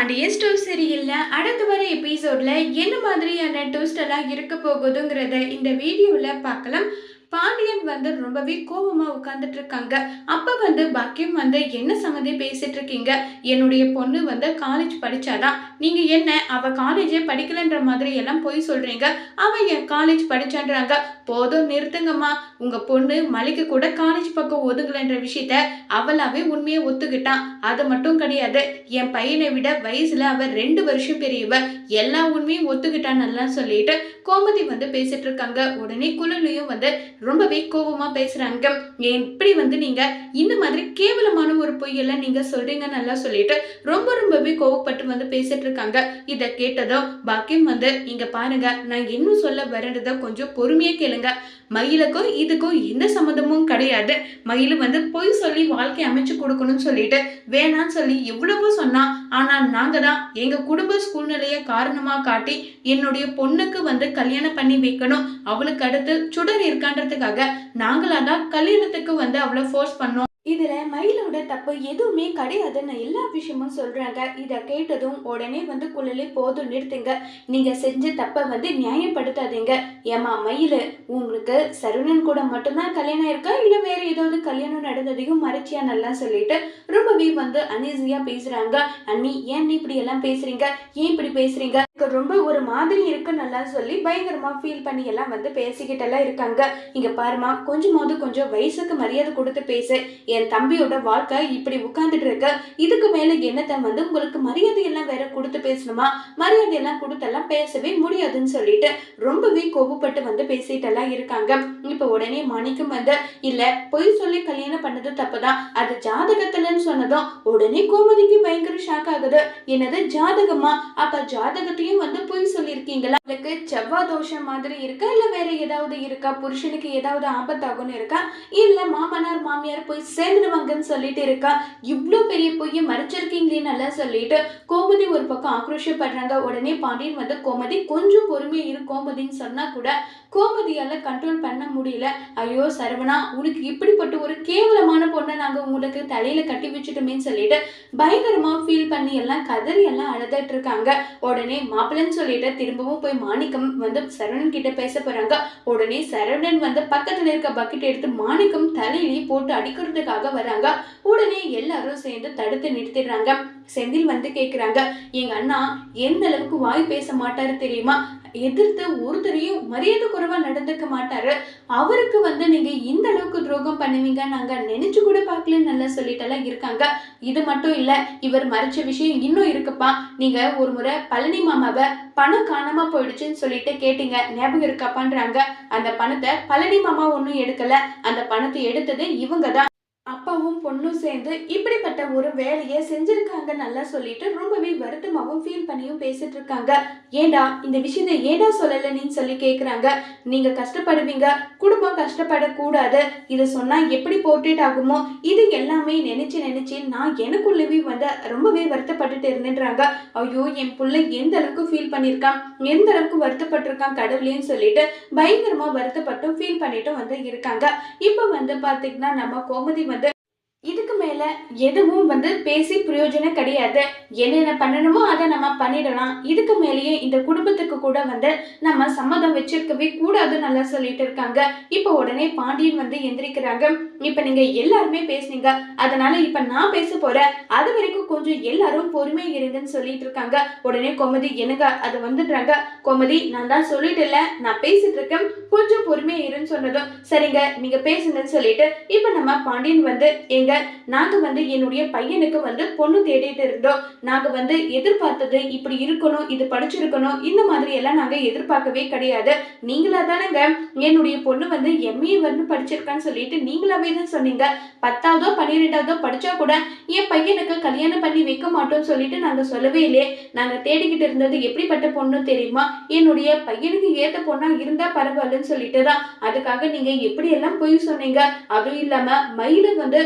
Pandian store சீரியல்ல அடுத்து வர எபிசோட்ல என்ன மாதிரியான ட்விஸ்ட் எல்லாம் இருக்க போகுதுங்கிறத இந்த வீடியோவில் பார்க்கலாம். பாண்டியன் வந்து ரொம்பவே கோபமா உட்கார்ந்துட்டு இருக்காங்க அப்ப வந்து பாக்கியம் வந்து என்ன சம்மந்தி பேசிட்டு இருக்கீங்க என்னுடைய பொண்ணு வந்து காலேஜ் படிச்சாதான் நீங்க என்ன அவ காலேஜே படிக்கலன்ற மாதிரி எல்லாம் போய் சொல்றீங்க? அவ என் காலேஜ் படிச்சான்றாங்க? போதும் நிறுத்துங்கம்மா. உங்க பொண்ணு மலைக்கு கூட காலேஜ் பக்கம் ஒதுங்கலன்ற விஷயத்த அவளாவே உண்மையை ஒத்துக்கிட்டான் அது மட்டும் கிடையாது. என் பையனை விட வயசுல அவ ரெண்டு வருஷம் பெரியவ. எல்லா உண்மையும் ஒத்துக்கிட்டான் எல்லாம் சொல்லிட்டு கோமதி வந்து பேசிட்டு இருக்காங்க உடனே குழந்தையும் வந்து ரொம்பவே கோபமா பேசுகிறாங்க எப்படி வந்து நீங்கள் இந்த மாதிரி கேவலமான ஒரு பொய்யெல்லாம் நீங்கள் சொல்கிறீங்க நல்லா சொல்லிட்டு ரொம்ப ரொம்பவே கோவப்பட்டு வந்து பேசிட்டு இருக்காங்க. இதை கேட்டதும் பாக்கியம் வந்து இங்கே பாருங்க நான் இன்னும் சொல்ல வரன்றத கொஞ்சம் பொறுமையாக கேளுங்க. மயிலுக்கும் இதுக்கும் எந்த சம்மந்தமும் கிடையாது. மயில் வந்து பொய் சொல்லி வாழ்க்கை அமைச்சு கொடுக்கணும்னு சொல்லிட்டு வேணான்னு சொல்லி எவ்வளவோ சொன்னால் ஆனால் நாங்கள் தான் எங்கள் குடும்ப சூழ்நிலையை காரணமாக காட்டி என்னுடைய பொண்ணுக்கு வந்து கல்யாணம் பண்ணி வைக்கணும். அவளுக்கு அடுத்து சுடர் இருக்கான்றதுக்காக நாங்களா தான் கல்யாணத்துக்கு வந்து அவளை ஃபோர்ஸ் பண்ணோம். இதில் மயிலோட தப்பு எதுவுமே கிடையாதுன்னு எல்லா விஷயமும் சொல்கிறாங்க இதை கேட்டதும் உடனே வந்து குழலி போதும் நிறுத்துங்க. நீங்கள் செஞ்ச தப்பை வந்து நியாயப்படுத்தாதீங்க. ஏமா மயில் உங்களுக்கு சரவணன் கூட மட்டும்தான் கல்யாணம் இருக்கா? இல்லை வேறு ஏதாவது கல்யாணம் நடந்ததையும் மறைச்சியா? நல்லா சொல்லிட்டு ரொம்பவே வந்து அனீசியா பேசுகிறாங்க அண்ணி ஏன் நீ இப்படி எல்லாம் பேசுகிறீங்க ஏன் இப்படி பேசுகிறீங்க ரொம்ப ஒரு மாதிரி இருக்குன்னு எல்லாம் சொல்லி பயங்கரமா ஃபீல் பண்ணி எல்லாம் வந்து பேசிக்கிட்டெல்லாம் இருக்காங்க. இங்க பாருமா கொஞ்சமாவது கொஞ்சம் வயசுக்கு மரியாதை கொடுத்து பேசு. என் தம்பியோட வாழ்க்கை இப்படி உட்காந்துட்டு இருக்கு. இதுக்கு மேல என்னத்தை வந்து உங்களுக்கு மரியாதை எல்லாம் வேற கொடுத்து பேசணுமா? மரியாதை எல்லாம் கொடுத்தெல்லாம் பேசவே முடியாதுன்னு சொல்லிட்டு ரொம்பவே கோபப்பட்டு வந்து பேசிட்டெல்லாம் இருக்காங்க. இப்போ உடனே மாணிக்கம் வந்து இல்லை பொய் சொல்லி கல்யாணம் பண்ணது தப்புதான். அது ஜாதகத்துலன்னு சொன்னதும் உடனே கோமதிக்கு பயங்கர ஷாக் ஆகுது. என்னது ஜாதகமா அப்போ ஜாதகத்தையும் வந்து பொய் சொல்லியிருக்கீங்களா? உங்களுக்கு செவ்வாய் தோஷம் மாதிரி இருக்கா? இல்ல வேற ஏதாவது இருக்கா? புருஷனுக்கு ஏதாவது ஆபத்தாகும்னு இருக்கா? இல்ல மாமனார் மாமியார் போய் சேர்ந்துடுவாங்கன்னு சொல்லிட்டு இருக்கா? இவ்ளோ பெரிய பொய்யை மறைச்சிருக்கீங்களே நல்லா சொல்லிட்டு கோமதி ஒரு பக்கம் ஆக்ரோஷப்படுறாங்க. உடனே பாண்டியன் வந்து கோமதி கொஞ்சம் பொறுமையா இரு கோமதின்னு சொன்னா கூட கோமதியால கண்ட்ரோல் பண்ண முடியல. ஐயோ சரவணா உனக்கு இப்படிப்பட்ட ஒரு கேவலமான கூட நாங்கள் உங்களுக்கு தலையில கட்டி வச்சுட்டோமேன்னு சொல்லிட்டு பயங்கரமா ஃபீல் பண்ணி எல்லாம் கதறி எல்லாம் அழுதுட்டு இருக்காங்க. உடனே மாப்பிள்ளைன்னு சொல்லிட்டு திரும்பவும் போய் மாணிக்கம் வந்து சரவணன் கிட்ட பேச போறாங்க. உடனே சரவணன் வந்து பக்கத்துல இருக்க பக்கெட் எடுத்து மாணிக்கம் தலையிலேயே போட்டு அடிக்கிறதுக்காக வராங்க. உடனே எல்லாரும் சேர்ந்து தடுத்து நிறுத்திடுறாங்க. செந்தில் வந்து கேட்குறாங்க எங்க அண்ணா எந்த அளவுக்கு வாய் பேச மாட்டாரு தெரியுமா? எதிர்த்து ஒருத்தரையும் மரியாதை குறைவா நடந்துக்க மாட்டாரு. அவருக்கு வந்து நீங்க இந்த அளவுக்கு துரோகம் பண்ணுவீங்க நாங்க நினைச்சு கூட பார்க்கலன்னு நல்லா சொல்லிட்டெல்லாம் இருக்காங்க. இது மட்டும் இல்ல இவர் மறைச்ச விஷயம் இன்னும் இருக்குப்பா. நீங்க ஒரு முறை பழனி மாமாவை பணம் காணாம போயிடுச்சுன்னு சொல்லிட்டு கேட்டீங்க. ஞாபகம் இருக்காப்பான்றாங்க. அந்த பணத்தை பழனி மாமா ஒன்றும் எடுக்கல. அந்த பணத்தை எடுத்தது இவங்க தான் அப்பாவும் பொண்ணும் சேர்ந்து இப்படிப்பட்ட ஒரு வேலையை செஞ்சிருக்காங்க நல்லா சொல்லிட்டு ரொம்பவே வருத்தமாகவும் ஃபீல் பண்ணியும் பேசிட்டு இருக்காங்க ஏண்டா இந்த விஷயத்த ஏண்டா சொல்லலைன்னு சொல்லி கேட்குறாங்க நீங்க கஷ்டப்படுவீங்க குடும்பம் கஷ்டப்படக்கூடாது. இதை சொன்னா எப்படி போர்ட்ரேட் ஆகுமோ? இது எல்லாமே நினைச்சு நினைச்சு நான் எனக்குள்ளவே வந்து ரொம்பவே வருத்தப்பட்டுட்டு இருந்துன்றாங்க ஐயோ என் பிள்ளை எந்த அளவுக்கு ஃபீல் பண்ணியிருக்கான்? எந்த அளவுக்கு வருத்தப்பட்டிருக்கான் கடவுளேன்னு சொல்லிட்டு பயங்கரமா வருத்தப்பட்டும் ஃபீல் பண்ணிட்டும் வந்து இருக்காங்க. இப்போ வந்து பாத்தீங்கன்னா நம்ம கோமதி வந்து இதுக்கு மேல எதுவும் வந்து பேசி பிரயோஜனம் கிடையாது. என்னென்ன பண்ணணுமோ அதை நம்ம பண்ணிடலாம். இதுக்கு மேலேயே இந்த குடும்பத்துக்கு கூட வந்து நம்ம சம்மதம் வச்சிருக்கவே கூடாது நல்லா சொல்லிட்டு இருக்காங்க. இப்போ உடனே பாண்டியன் வந்து எந்திரிக்கிறாங்க. இப்ப நீங்க எல்லாருமே பேசுனீங்க. அதனால இப்ப நான் பேச போறேன். அது வரைக்கும் கொஞ்சம் எல்லாரும் பொறுமை இருங்கன்னு சொல்லிட்டு இருக்காங்க. உடனே கோமதி என்னங்க? அது வந்துடுறாங்க. கோமதி நான் தான் சொல்லிட்டேன்ல. நான் பேசிட்டு இருக்கேன். கொஞ்சம் பொறுமை இருன்னு சொன்னதும் சரிங்க நீங்க பேசுங்கன்னு சொல்லிட்டு இப்ப நம்ம பாண்டியன் வந்து எங்க நாங்கள் வந்து என்னுடைய பையனுக்கு வந்து பொண்ணு தேடிட்டு இருந்தோம். நாங்கள் வந்து எதிர்பார்த்தது இப்படி இருக்கணும் இது படிச்சிருக்கணும் இந்த மாதிரி எல்லாம் நாங்கள் எதிர்பார்க்கவே கிடையாது. நீங்களா தானேங்க என்னுடைய பொண்ணு வந்து எம்ஏ வந்து படிச்சிருக்கான்னு சொல்லிட்டு நீங்களாவே தான் சொன்னீங்க. பத்தாவதோ பன்னிரெண்டாவதோ படிச்சா கூட என் பையனுக்கு கல்யாணம் பண்ணி வைக்க மாட்டோம்னு சொல்லிட்டு நாங்கள் சொல்லவே இல்லையே. நாங்கள் தேடிக்கிட்டு இருந்தது எப்படிப்பட்ட பொண்ணு தெரியுமா? என்னுடைய பையனுக்கு ஏத்த பொண்ணா இருந்தா பரவாயில்லன்னு சொல்லிட்டு தான். அதுக்காக நீங்க எப்படி எல்லாம் போய் சொன்னீங்க? அதுவும் இல்லாம மயில வந்து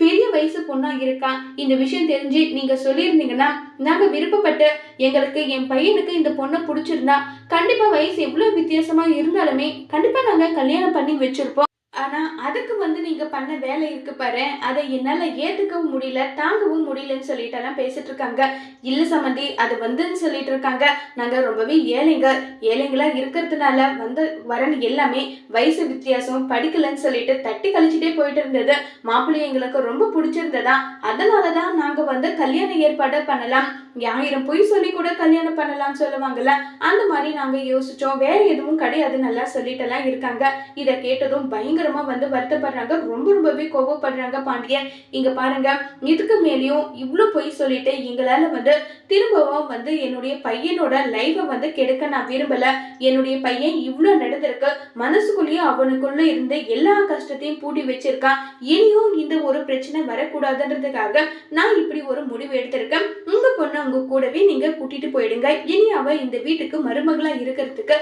பெரிய வயசு பொண்ணா இருக்கா? இந்த விஷயம் தெரிஞ்சு நீங்க சொல்லியிருந்தீங்கன்னா நாங்க விருப்பப்பட்டு எங்களுக்கு என் பையனுக்கு இந்த பொண்ணை பிடிச்சிருந்தா கண்டிப்பா வயசு எவ்வளவு வித்தியாசமா இருந்தாலுமே கண்டிப்பா நாங்க கல்யாணம் பண்ணி வச்சிருப்போம். ஆனால் அதுக்கு வந்து நீங்கள் பண்ண வேலை இருக்கு பாரு. அதை என்னால் ஏற்றுக்கவும் முடியல தாங்கவும் முடியலன்னு சொல்லிட்டு எல்லாம் பேசிட்டு இருக்காங்க இல்லை சம்மந்தி அது வந்துன்னு சொல்லிட்டு இருக்காங்க நாங்கள் ரொம்பவே ஏழைங்க. ஏழைங்களா இருக்கிறதுனால வந்து வரன் எல்லாமே வயசு வித்தியாசம் படிக்கலன்னு சொல்லிட்டு தட்டி கழிச்சுட்டே போயிட்டு இருந்தது மாப்பிள்ளை எங்களுக்கு ரொம்ப பிடிச்சிருந்ததா? அதனாலதான் நாங்கள் வந்து கல்யாண ஏற்பாடு பண்ணலாம். ஆயிரம் பொய் சொல்லி கூட கல்யாணம் பண்ணலாம்னு சொல்லுவாங்கல்ல அந்த மாதிரி நாங்க யோசிச்சோம். வேற எதுவும் கிடையாது நல்லா சொல்லிட்டு இருக்காங்க. இதை கேட்டதும் பயங்கரமா வந்து வருத்தப்படுறாங்க. ரொம்ப ரொம்பவே கோபப்படுறாங்க பாண்டியன். இங்க பாருங்க இதுக்கு மேலேயும் இவ்வளவு பொய் சொல்லிட்டு எங்களால வந்து திரும்பவும் வந்து என்னுடைய பையனோட லைஃபை வந்து கெடுக்க நான் விரும்பல. என்னுடைய பையன் இவ்வளவு நடந்திருக்கு. மனசுக்குள்ளேயும் அவனுக்குள்ள இருந்த எல்லா கஷ்டத்தையும் பூட்டி வச்சிருக்கான். இனியும் இந்த ஒரு பிரச்சனை வரக்கூடாதுன்றதுக்காக நான் இப்படி ஒரு முடிவு எடுத்திருக்கேன். உங்க பொண்ணு உங்க கூடவே நீங்க கூட்டிட்டு போயிடுங்க. இனி அவ இந்த வீட்டுக்கு மருமகளா இருக்கிறதுக்கு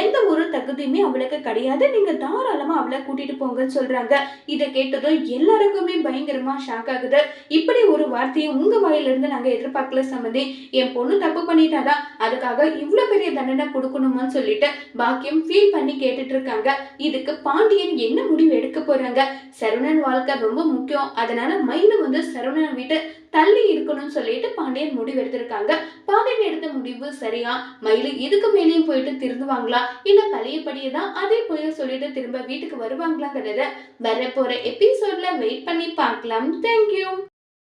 எந்த ஒரு தகுதியுமே அவளுக்கு கிடையாது. நீங்க தாராளமா அவளை கூட்டிட்டு போங்கன்னு சொல்றாங்க. இதை கேட்டதும் எல்லாருக்குமே பயங்கரமா ஷாக் ஆகுது. இப்படி ஒரு வார்த்தையை உங்க வாயிலிருந்து நாங்க எதிர்பார்க்கல சம்மந்தி. என் பொண்ணு தப்பு பண்ணிட்டாதான் அதுக்காக இவ்வளவு பெரிய தண்டனை கொடுக்கணுமான்னு சொல்லிட்டு பாக்கியம் ஃபீல் பண்ணி கேட்டுட்டு இருக்காங்க. இதுக்கு பாண்டியன் என்ன முடிவு எடுக்க போறாங்க? சரவணன் வாழ்க்கை ரொம்ப முக்கியம். அதனால மயிலு வந்து சரவணன் வீட்டு தள்ளி இருக்கணும்னு சொல்லிட்டு பாண்டியன் முடிவு எடுத்திருக்காங்க பாண்டியன் எடுத்த முடிவு சரியா? மயிலு இதுக்கு மேலேயும் போயிட்டு திருந்துவாங்களா? இல்ல பழையபடியே தான் அதே போய் சொல்லிட்டு திரும்ப வீட்டுக்கு வருவாங்களாங்கிறத வரப்போற எபிசோட்ல வெயிட் பண்ணி பார்க்கலாம். தேங்க்யூ